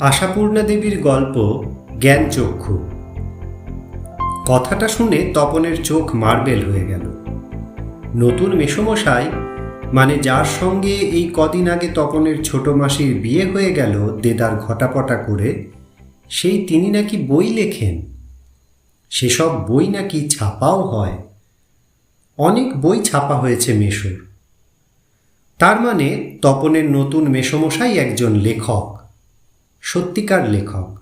আশাপূর্ণা দেবীর গল্প জ্ঞানচক্ষু। কথাটা শুনে তপনের চোখ মার্বেল হয়ে গেল। নতুন মেসমশাই মানে যার সঙ্গে এই কদিন আগে তপনের ছোট মাসির বিয়ে হয়ে গেল দেদার ঘটাপটা করে, সেই তিনি নাকি বই লেখেন। সেসব বই নাকি ছাপাও হয়। অনেক বই ছাপা হয়েছে মেশোর তার মানে তপনের নতুন মেসমশাই একজন লেখক। সত্যিকার লেখক।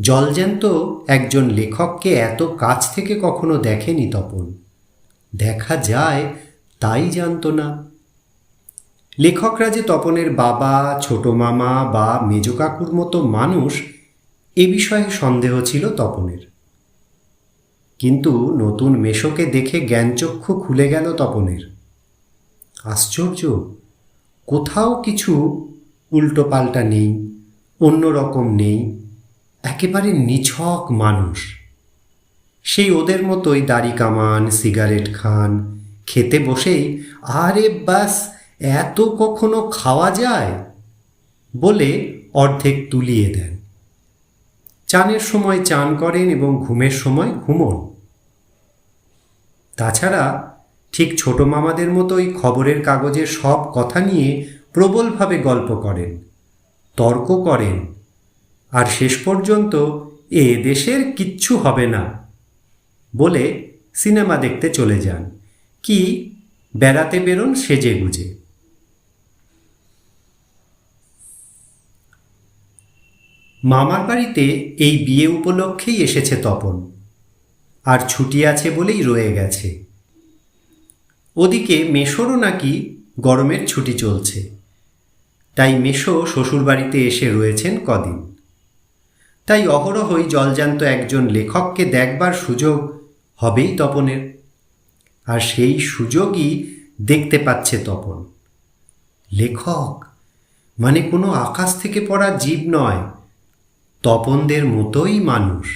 জলজ্যান্ত একজন লেখককে এত কাছ থেকে কখনো দেখেনি তপন। দেখা যায় তাই জানতো না। লেখকরা যে তপনের বাবা, ছোট মামা বা মেজ কাকুর মতো মানুষ, এ বিষয়ে সন্দেহ ছিল তপনের। কিন্তু নতুন মেশোকে দেখে জ্ঞানচক্ষু খুলে গেল তপনের। আশ্চর্য, কোথাও কিছু উল্টোপাল্টা নেই। অন্যরকম নেই, একেবারে নিছক মানুষ। সেই ওদের মতোই দাড়ি কামান, সিগারেট খান, খেতে বসেই আরে বাস, এত কখনো খাওয়া যায়? বলে অর্ধেক তুলিয়ে দেন। চানের সময় চান করেন এবং ঘুমের সময় ঘুমন। তাছাড়া ঠিক ছোট মামাদের মতোই খবরের কাগজের সব কথা নিয়ে প্রবলভাবে গল্প করেন। তর্ক করেন। আর শেষ পর্যন্ত, এ দেশের কিচ্ছু হবে না বলে সিনেমা দেখতে চলে যান। কি বেড়াতে বেরোন সেজে গুজে। মামার বাড়িতে এই বিয়ে উপলক্ষেই এসেছে তপন। আর ছুটি আছে বলেই রয়ে গেছে। ওদিকে মেশোরও নাকি গরমের ছুটি চলছে। তাই মেশো শ্বশুরবাড়িতে এসে রয়েছেন কদিন। তাই অহরহই জলজান্ত একজন লেখককে দেখবার সুযোগ হবেই তপনের। আর সেই সুযোগই দেখতে পাচ্ছে তপন। লেখক মানে কোনো আকাশ থেকে পড়া জীব নয়, তপনদের মতোই মানুষ।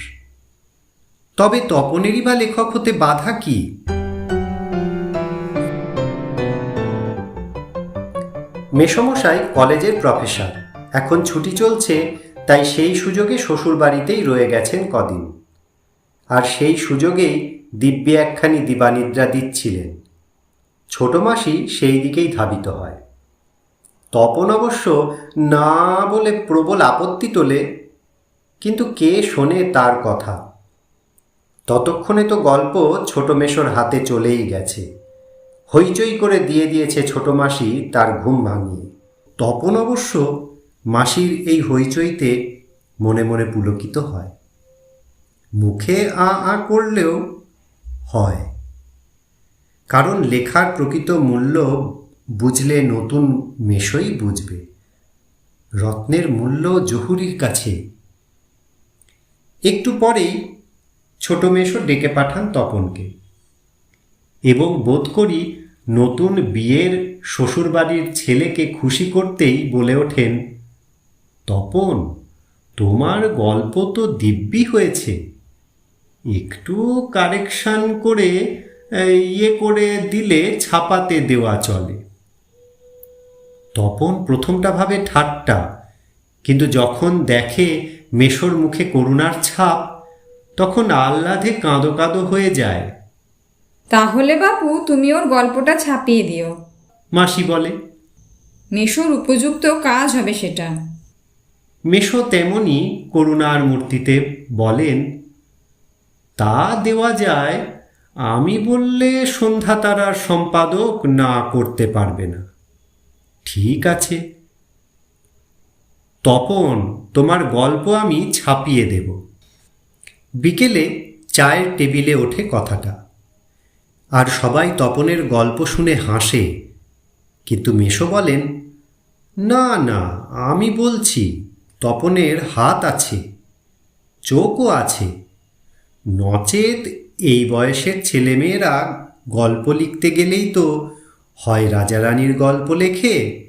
তবে তপনেরই বা লেখক হতে বাধা কি? মেসমশাই কলেজের প্রফেসর। এখন ছুটি চলছে, তাই সেই সুযোগে শ্বশুর বাড়িতেই রয়ে গেছেন কদিন। আর সেই সুযোগেই দিব্যে একখানি দিবানিদ্রা দিচ্ছিলেন। ছোট মাসি সেই দিকেই ধাবিত হয়। তপন অবশ্য না বলে প্রবল আপত্তি তোলে, কিন্তু কে শোনে তার কথা। ততক্ষণে তো গল্প ছোট মেশোর হাতে চলেই গেছে। হইচই করে দিয়ে দিয়েছে ছোট মাসি তার ঘুম ভাঙিয়ে। তপন অবশ্য মাসির এই হইচইতে মনে মনে পুলকিত হয়। মুখে আ আ করলেও হয়। কারণ লেখার প্রকৃত মূল্য বুঝলে নতুন মেশই বুঝবে। রত্নের মূল্য জহুরির কাছে। একটু পরেই ছোট মেশো ডেকে পাঠান তপনকে। এবং বোধ করি নতুন বিয়ের শ্বশুরবাড়ির ছেলেকে খুশি করতেই বলে ওঠেন, তপন, তোমার গল্প তো দিব্যি হয়েছে। একটু কারেকশান করে ইয়ে করে দিলে ছাপাতে দেওয়া চলে তপন প্রথমটা ভাবে ঠাট্টা, কিন্তু যখন দেখে মেশোর মুখে করুণার ছাপ, তখন আহ্লাদে কাঁদো কাঁদো হয়ে যায়। তাহলে বাপু তুমি ওর গল্পটা ছাপিয়ে দিও। মাসি বলে মেশোর উপযুক্ত কাজ হবে সেটা। মেশো তেমনি করুণার মূর্তিতে বলেন তা দেওয়া যায় আমি বললে সন্ধ্যা তারার সম্পাদক না করতে পারবে না। ঠিক আছে। তপন তোমার গল্প আমি ছাপিয়ে দেব। বিকেলে চায়ের টেবিলে ওঠে কথাটা। আর সবাই তপনের গল্প শুনে হাসে। কিন্তু মেশো বলেন, না না, আমি বলছি, তপনের হাত আছে, চোখও আছে। নচেত এই বয়সের ছেলেমেয়েরা গল্প লিখতে গেলেই তো হয় রাজারানীর গল্প লেখে,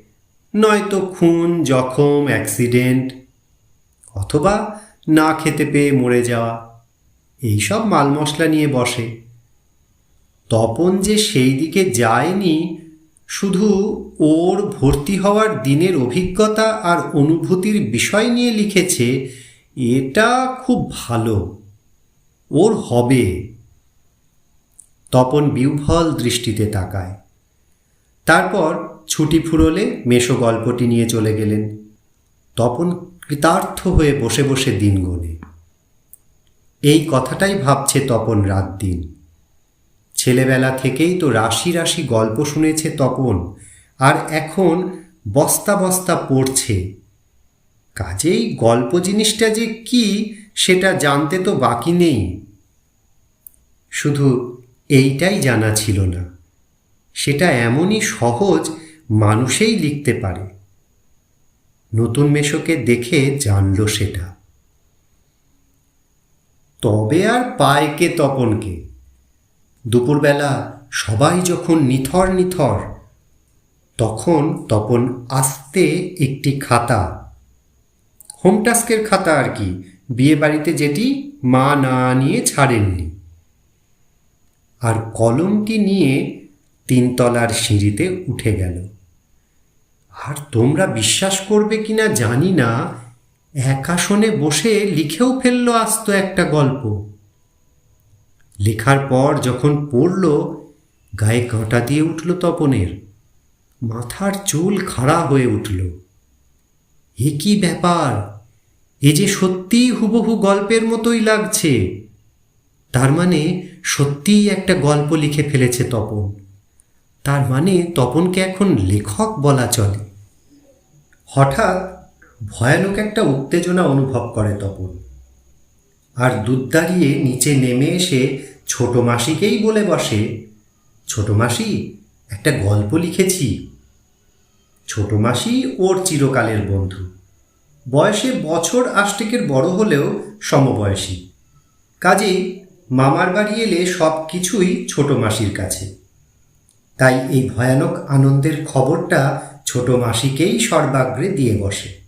নয়তো খুন, জখম, অ্যাক্সিডেন্ট, অথবা না খেতে পেয়ে মরে যাওয়া। এইসব মাল মশলা নিয়ে বসে। তপন যে সেই দিকে যায়নি, শুধু ওর ভর্তি হওয়ার দিনের অভিজ্ঞতা আর অনুভূতির বিষয় নিয়ে লিখেছে, এটা খুব ভালো। ওর হবে। তপন বিহ্বল দৃষ্টিতে তাকায়। তারপর ছুটি ফুরলে মেশো গল্পটি নিয়ে চলে গেলেন। তপন কৃতার্থ হয়ে বসে বসে দিন গোনে এই কথাটাই ভাবছে তপন রাত দিন। ছেলেবেলা থেকেই তো রাশি রাশি গল্প শুনেছে তপন, আর এখন বস্তা বস্তা পড়ছে। কাজেই গল্প জিনিসটা যে কি, সেটা জানতে তো বাকি নেই। শুধু এইটাই জানা ছিল না, সেটা এমনই সহজ মানুষেই লিখতে পারে। নতুন মেশোকে দেখে জানল সেটা। তবে আর পায় কে তপনকে? দুপুরবেলা সবাই যখন নিথর নিথর, তখন তপন আস্তে একটি খাতা, হোম টাস্কের খাতা আর কি, বিয়ে বাড়িতে যেটি মা না নিয়ে ছাড়েননি। আর কলমটি নিয়ে তিনতলার সিঁড়িতে উঠে গেল। আর তোমরা বিশ্বাস করবে কিনা জানি না, এক আসনে বসে লিখেও ফেলল আস্ত একটা গল্প। লেখার পর যখন পড়ল, গায়ে কাঁটা দিয়ে উঠল তপনের। মাথার চুল খাড়া হয়ে উঠল। এ কি ব্যাপার? এ যে সত্যিই হুবহু গল্পের মতোই লাগছে। তার মানে সত্যিই একটা গল্প লিখে ফেলেছে তপন। তার মানে তপনকে এখন লেখক বলা চলে। হঠাৎ ভয়ানক একটা উত্তেজনা অনুভব করে তপন। আর দুধ দাঁড়িয়ে নিচে নেমে এসে ছোট মাসিকেই বলে বসে, ছোট মাসি, একটা গল্প লিখেছি। ছোট মাসি ওর চিরকালের বন্ধু। বয়সে বছর আষ্টেকের বড় হলেও সমবয়সী। কাজেই মামার বাড়ি এলে সব কিছুই ছোট মাসির কাছে। তাই এই ভয়ানক আনন্দের খবরটা ছোট মাসিকেই সর্বাগ্রে দিয়ে বসে।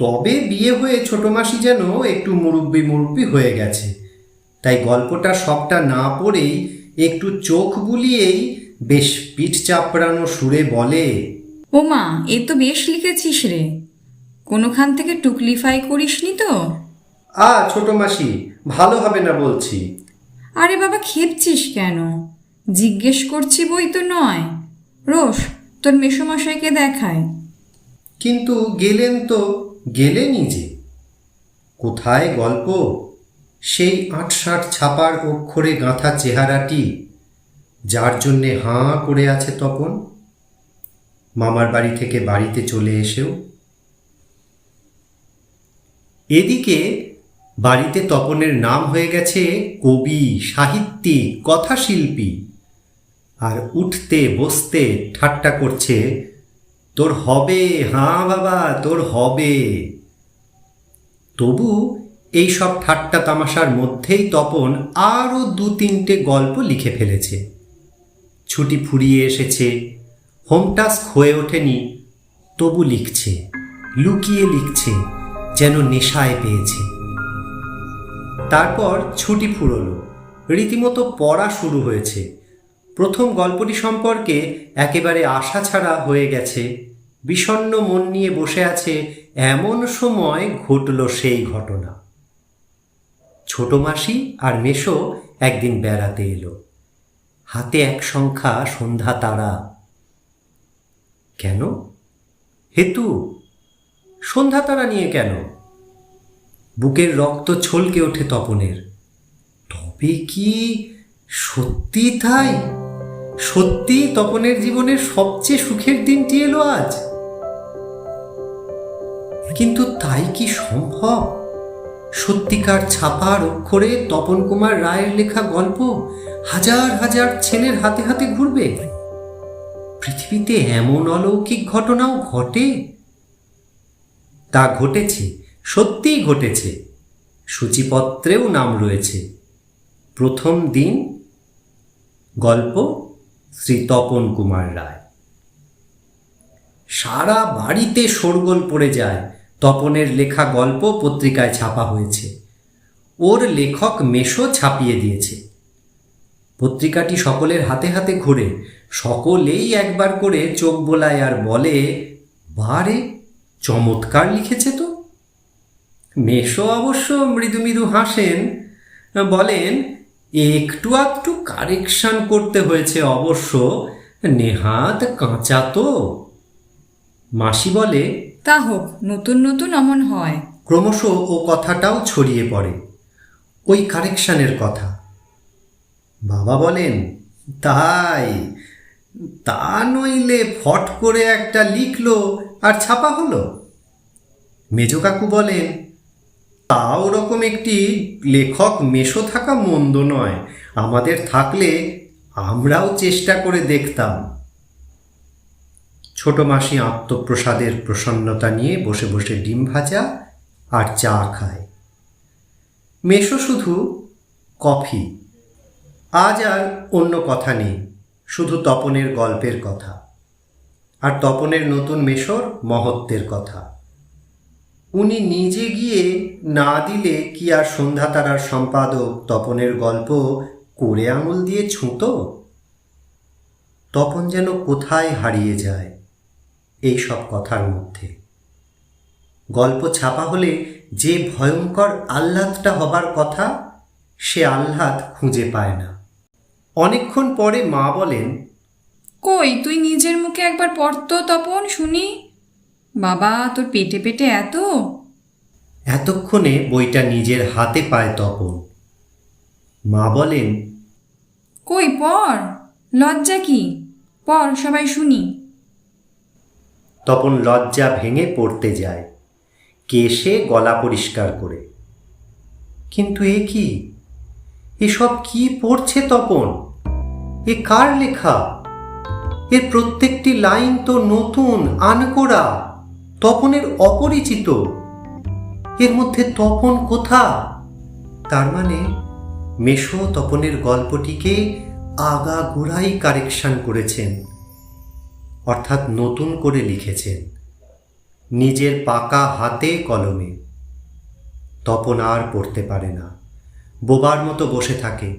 তবে বিয়ে হয়ে ছোট মাসি যেন একটু মুরব্বি মুরব্বি হয়ে গেছে। তাই গল্পটা সবটা না পড়েই একটু চোখ বুলিয়েই বেশ পিঠ চাপড়ানো সুরে বলে ও মা এ তো বেশ লিখেছিস রে। কোনোখান থেকে টুকলিফাই করিসনি তো? আ ছোট মাসি ভালো হবে না বলছি। আরে বাবা খেপছিস কেন? জিজ্ঞেস করছি বই তো নয়। রোশ তোর মেসোমশাইকে দেখায় কিন্তু গেলেন তো। গেলেনই যে কোথায় গল্প? সেই আটষাট ছাপার অক্ষরে গাঁথা চেহারাটি, যার জন্যে হাঁ করে আছে তপন। মামার বাড়ি থেকে বাড়িতে চলে এসেও। এদিকে বাড়িতে তপনের নাম হয়ে গেছে কবি, সাহিত্যিক, কথাশিল্পী। আর উঠতে, বসতে, ঠাট্টা করছে তোর হবে, হাঁ বাবা, তোর হবে। তবু এই সব ঠাট্টা তামাশার মধ্যেই তপন আরও দু তিনটে গল্প লিখে ফেলেছে। ছুটি ফুরিয়ে এসেছে, হোম টাস্ক হয়ে ওঠেনি, তবু লিখছে, লুকিয়ে লিখছে, যেন নেশায় পেয়েছে। তারপর ছুটি ফুরলো, রীতিমতো পড়া শুরু হয়েছে। প্রথম গল্পটি সম্পর্কে একেবারে আশা ছাড়া হয়ে গেছে। বিষণ্ণ মন নিয়ে বসে আছে, এমন সময় ঘটল সেই ঘটনা। ছোট মাসি আর মেশো একদিন বেড়াতে এলো। হাতে এক সংখ্যা সন্ধ্যা তারা। কেন? হেতু, সন্ধ্যা তারা নিয়ে কেন? বুকের রক্ত ছলকে ওঠে তপনের। তবে কি সত্যি তাই? সত্যি তপনের জীবনের সবচেয়ে সুখের দিনটি এলো আজ? কিন্তু তাই কি সম্ভব? সত্যিকার ছাপার অক্ষরে তপন কুমার রায়ের লেখা গল্প হাজার হাজার ছেলের হাতে হাতে ঘুরবে। পৃথিবীতে এমন অলৌকিক ঘটনাও ঘটে? তা ঘটেছে, সত্যিই ঘটেছে। সূচিপত্রেও নাম রয়েছে। প্রথম দিন, গল্প শ্রী তপন কুমার রায়। সারা বাড়িতে শোরগোল পড়ে যায় তপনের লেখা গল্প পত্রিকায় ছাপা হয়েছে। ওর লেখক মেশো ছাপিয়ে দিয়েছে। পত্রিকাটি সকলের হাতে হাতে ঘুরে। সকলেই একবার করে চোখ বোলায় আর বলে বারে চমৎকার লিখেছে তো। মেশো অবশ্য মৃদু মৃদু হাসেন। বলেন, একটু আধটু কারেকশন করতে হয়েছে অবশ্য। নেহাত কাঁচা তো। মাসি বলে তা হোক নতুন নতুন অমন হয়। ক্রমশ ও কথাটাও ছড়িয়ে পড়ে। ওই কারেকশানের কথা। বাবা বলেন তাই তা নইলে ফট করে একটা লিখলো আর ছাপা হলো? মেজ কাকু বলেন তা ওরকম একটি লেখক মেশো থাকা মন্দ নয়। আমাদের থাকলে আমরাও চেষ্টা করে দেখতাম। ছোট মাসি আত্মপ্রসাদের প্রসন্নতা নিয়ে বসে বসে ডিম ভাজা আর চা খায়। মেশো শুধু কফি। আজ আর অন্য কথা নেই, শুধু তপনের গল্পের কথা। আর তপনের নতুন মেশোর মহত্বের কথা। উনি নিজে গিয়ে না দিলে কি আর সন্ধ্যা তারার সম্পাদক তপনের গল্প করে আঙুল দিয়ে ছুঁতো? তপন যেন কোথায় হারিয়ে যায়? এই সব কথার মধ্যে। গল্প ছাপা হলে যে ভয়ঙ্কর আহ্লাদটা হবার কথা সে আহ্লাদ খুঁজে পায় না। অনেকক্ষণ পরে মা বলেন কই তুই নিজের মুখে একবার পড়তো তপন শুনি? বাবা তোর পেটে পেটে এত? এতক্ষণে বইটা নিজের হাতে পায় তপন। মা বলেন কই পড় লজ্জা কি? পড় সবাই শুনি। তপন লজ্জা ভেঙে পড়তে যায়। কেশে গলা পরিষ্কার করে? কিন্তু এ কি? এসব কি পড়ছে তপন? এ কার লেখা? এর প্রত্যেকটি লাইন তো নতুন আনকোড়া তপনের অপরিচিত। এর মধ্যে তপন কোথা? তার মানে মেশো তপনের গল্পটিকে আগা গোড়াই কারেকশন করেছেন। অর্থাৎ নতুন করে লিখেছেন। নিজের পাকা হাতে কলমে। তপন আর পড়তে পারে না। বোবার মতো বসে থাকে।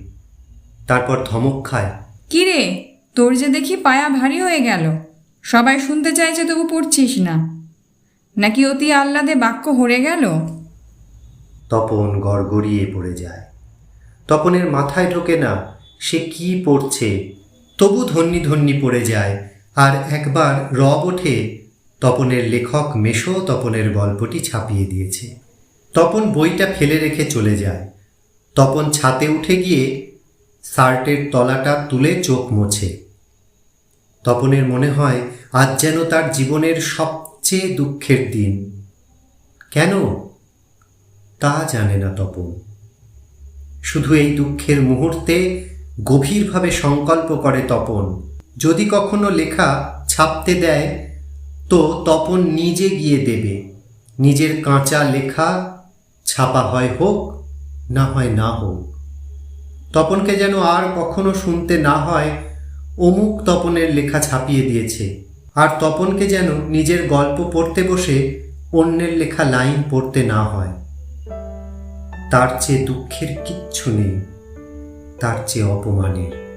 তারপর ধমক খায় কি রে তোর যে দেখি পায়া ভারী হয়ে গেল। সবাই শুনতে চাইছে তবু পড়ছিস না। নাকি অতি আহ্লাদে বাক্য হরে গেল? তপন গড়গড়িয়ে পড়ে যায়। তপনের মাথায় ঢোকে না সে কি পড়ছে? তবু ধন্যি ধন্যি পড়ে যায়। আর একবার রব ওঠে, তপনের লেখক মেশো তপনের গল্পটি ছাপিয়ে দিয়েছে। তপন বইটা ফেলে রেখে চলে যায়। তপন ছাতে উঠে গিয়ে শার্টের তলাটা তুলে চোখ মোছে। তপনের মনে হয়, আজ যেন তার জীবনের সবচেয়ে দুঃখের দিন। কেন? তা জানে না তপন। শুধু এই দুঃখের মুহূর্তে গভীরভাবে সংকল্প করে তপন। যদি কখনো লেখা ছাপতে দেয়, তো তপন নিজে গিয়ে দেবে। নিজের কাঁচা লেখা ছাপা হয় হোক, না হয় না হোক। তপনকে যেন আর কখনো শুনতে না হয়, অমুক তপনের লেখা ছাপিয়ে দিয়েছে। আর তপনকে যেন নিজের গল্প পড়তে বসে অন্যের লেখা লাইন পড়তে না হয়। তার চেয়ে দুঃখের কিচ্ছু নেই, তার চেয়ে অপমানের।